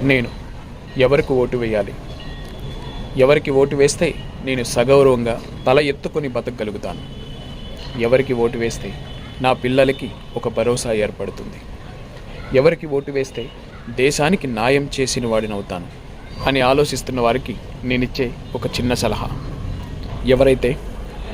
నేను ఎవరికి ఓటు వేయాలి? ఎవరికి ఓటు వేస్తే నేను సగౌరవంగా తల ఎత్తుకొని బతకగలుగుతాను? ఎవరికి ఓటు వేస్తే నా పిల్లలకి ఒక భరోసా ఏర్పడుతుంది? ఎవరికి ఓటు వేస్తే దేశానికి న్యాయం చేసిన వాడినవుతాను? అని ఆలోచిస్తున్న వారికి నేనిచ్చే ఒక చిన్న సలహా. ఎవరైతే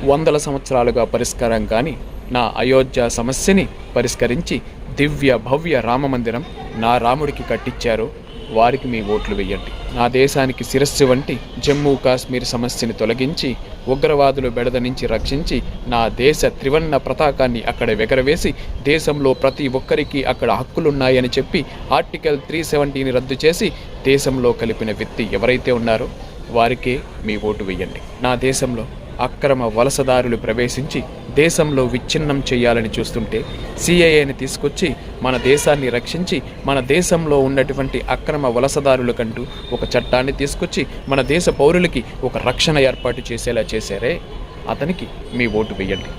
వందల సంవత్సరాలుగా పరిష్కారం కాని నా అయోధ్య సమస్యని పరిష్కరించి దివ్య భవ్య రామమందిరం నా రాముడికి కట్టించారో వారికి మీ ఓట్లు వేయండి నా దేశానికి శిరస్సు వంటి జమ్మూ కాశ్మీర్ సమస్యని తొలగించి ఉగ్రవాదులు బెడద నుంచి రక్షించి నా దేశ త్రివర్ణ పతాకాన్ని అక్కడ ఎగరవేసి దేశంలో ప్రతి ఒక్కరికి అక్కడ హక్కులున్నాయని చెప్పి ఆర్టికల్ త్రీ సెవెంటీని రద్దు చేసి దేశంలో కలిపిన వ్యక్తి ఎవరైతే ఉన్నారో వారికే మీ ఓటు వేయండి నా దేశంలో అక్రమ వలసదారులు ప్రవేశించి దేశంలో విచ్ఛిన్నం చేయాలని చూస్తుంటే సిఐఏని తీసుకొచ్చి మన దేశాన్ని రక్షించి మన దేశంలో ఉన్నటువంటి అక్రమ వలసదారులకంటూ ఒక చట్టాన్ని తీసుకొచ్చి మన దేశ పౌరులకి ఒక రక్షణ ఏర్పాటు చేసేలా చేశారే? అతనికి మీ ఓటు వేయండి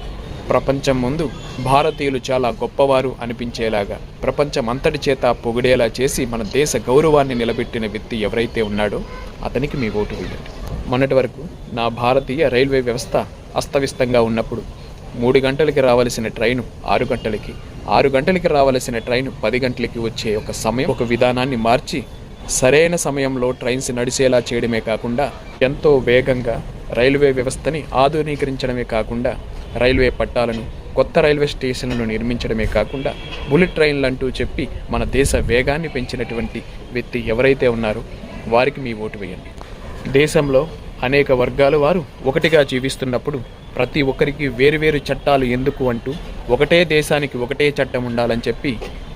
ప్రపంచం ముందు భారతీయులు చాలా గొప్పవారు అనిపించేలాగా ప్రపంచం అంతటి చేత పొగిడేలా చేసి మన దేశ గౌరవాన్ని నిలబెట్టిన వ్యక్తి ఎవరైతే ఉన్నాడో అతనికి మీ ఓటు వేయండి మొన్నటి వరకు నా భారతీయ రైల్వే వ్యవస్థ అస్తవ్యస్తంగా ఉన్నప్పుడు మూడు గంటలకి రావలసిన ట్రైను ఆరు గంటలకి ఆరు గంటలకి రావలసిన ట్రైన్ పది గంటలకి వచ్చే ఒక సమయం ఒక విధానాన్ని మార్చి సరైన సమయంలో ట్రైన్స్ నడిచేలా చేయడమే కాకుండా ఎంతో వేగంగా రైల్వే వ్యవస్థని ఆధునీకరించడమే కాకుండా రైల్వే పట్టాలను కొత్త రైల్వే స్టేషన్లను నిర్మించడమే కాకుండా బుల్లెట్ ట్రైన్లు అంటూ చెప్పి మన దేశ వేగాన్ని పెంచినటువంటి వ్యక్తి ఎవరైతే ఉన్నారో వారికి మీ ఓటు వేయండి. దేశంలో అనేక వర్గాల వారు ఒకటిగా జీవిస్తున్నప్పుడు ప్రతి ఒక్కరికి వేరువేరు చట్టాలు ఎందుకు అంటూ ఒకటే దేశానికి ఒకటే చట్టం ఉండాలని చెప్పి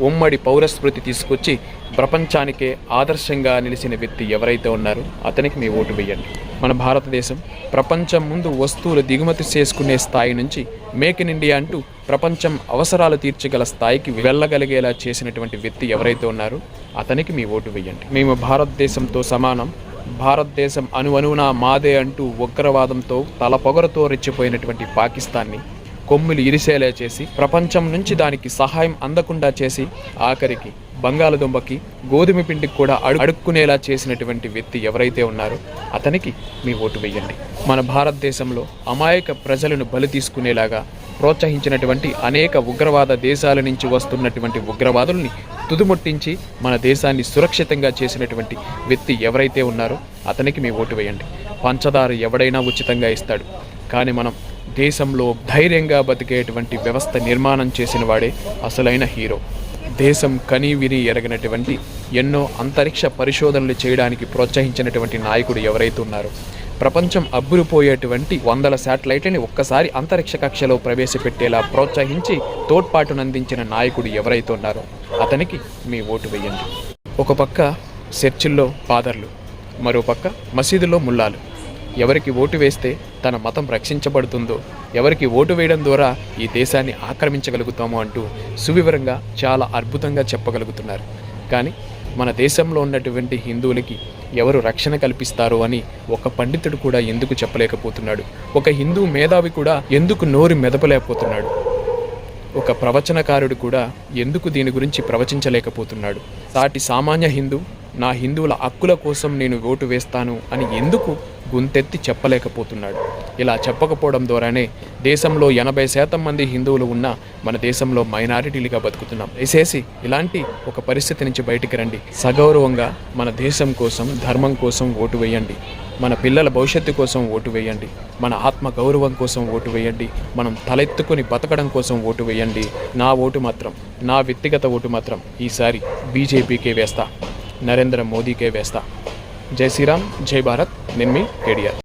ఉమ్మడి పౌరస్మృతి తీసుకొచ్చి ప్రపంచానికే ఆదర్శంగా నిలిచిన వ్యక్తి ఎవరైతే ఉన్నారో అతనికి మీ ఓటు వేయండి. మన భారతదేశం ప్రపంచం ముందు వస్తువులు దిగుమతి చేసుకునే స్థాయి నుంచి మేక్ ఇన్ ఇండియా అంటూ ప్రపంచం అవసరాలు తీర్చగల స్థాయికి వెళ్ళగలిగేలా చేసినటువంటి వ్యక్తి ఎవరైతే ఉన్నారో అతనికి మీ ఓటు వేయండి. మేము భారతదేశంతో సమానం. భారతదేశం అణువణువునా మాదే అంటూ ఉగ్రవాదంతో తలపొగరతో రెచ్చిపోయినటువంటి పాకిస్తాన్ని కొమ్ములు ఇరిసేలా చేసి ప్రపంచం నుంచి దానికి సహాయం అందకుండా చేసి ఆఖరికి బంగాళదుంపకి గోధుమ పిండికి కూడా అడు అడుక్కునేలా చేసినటువంటి వ్యక్తి ఎవరైతే ఉన్నారో అతనికి మీ ఓటు వేయండి మన భారతదేశంలో అమాయక ప్రజలను బలి తీసుకునేలాగా ప్రోత్సహించినటువంటి అనేక ఉగ్రవాద దేశాల నుంచి వస్తున్నటువంటి ఉగ్రవాదుల్ని తుదుముట్టించి మన దేశాన్ని సురక్షితంగా చేసినటువంటి వ్యక్తి ఎవరైతే ఉన్నారో అతనికి మీ ఓటు వేయండి. పంచదార ఎవడైనా ఉచితంగా ఇస్తాడు. కానీ మనం దేశంలో ధైర్యంగా బతికేటువంటి వ్యవస్థ నిర్మాణం చేసిన వాడే అసలైన హీరో. దేశం కని విని ఎరగనటువంటి ఎన్నో అంతరిక్ష పరిశోధనలు చేయడానికి ప్రోత్సహించినటువంటి నాయకుడు ఎవరైతే ఉన్నారో ప్రపంచం అబ్బురిపోయేటువంటి వందల శాటిలైట్లని ఒక్కసారి అంతరిక్ష కక్షలో ప్రవేశపెట్టేలా ప్రోత్సహించి తోడ్పాటునందించిన నాయకుడు ఎవరైతే ఉన్నారో అతనికి మీ ఓటు వేయండి. ఒక పక్క చర్చిల్లో ఫాదర్లు మరో పక్క మసీదులో ముల్లాలు. ఎవరికి ఓటు వేస్తే తన మతం రక్షించబడుతుందో ఎవరికి ఓటు వేయడం ద్వారా ఈ దేశాన్ని ఆక్రమించగలుగుతామో అంటూ సువివరంగా చాలా అద్భుతంగా చెప్పగలుగుతున్నారు. కానీ మన దేశంలో ఉన్నటువంటి హిందువులకి ఎవరు రక్షణ కల్పిస్తారో అని ఒక పండితుడు కూడా ఎందుకు చెప్పలేకపోతున్నాడు? ఒక హిందూ మేధావి కూడా ఎందుకు నోరు మెదపలేకపోతున్నాడు? ఒక ప్రవచనకారుడు కూడా ఎందుకు దీని గురించి ప్రవచించలేకపోతున్నాడు? సాటి సామాన్య హిందూ నా హిందువుల హక్కుల కోసం నేను ఓటు వేస్తాను అని ఎందుకు గుంతెత్తి చెప్పలేకపోతున్నాడు? ఇలా చెప్పకపోవడం ద్వారానే దేశంలో ఎనభై శాతం మంది హిందువులు ఉన్న మన దేశంలో మైనారిటీలుగా బతుకుతున్నాం. దయచేసి ఇలాంటి ఒక పరిస్థితి నుంచి బయటికి రండి. సగౌరవంగా మన దేశం కోసం ధర్మం కోసం ఓటు వేయండి. మన పిల్లల భవిష్యత్తు కోసం ఓటు వేయండి. మన ఆత్మ గౌరవం కోసం ఓటు వేయండి. మనం తలెత్తుకొని బతకడం కోసం ఓటు వేయండి. నా ఓటు మాత్రం నా వ్యక్తిగత ఓటు మాత్రం ఈసారి బీజేపీకే వేస్తా. నరేంద్ర మోదీకే వేస్తా. జై శ్రీరామ్ జై భారత్ నేను మీ కేడిఆర్.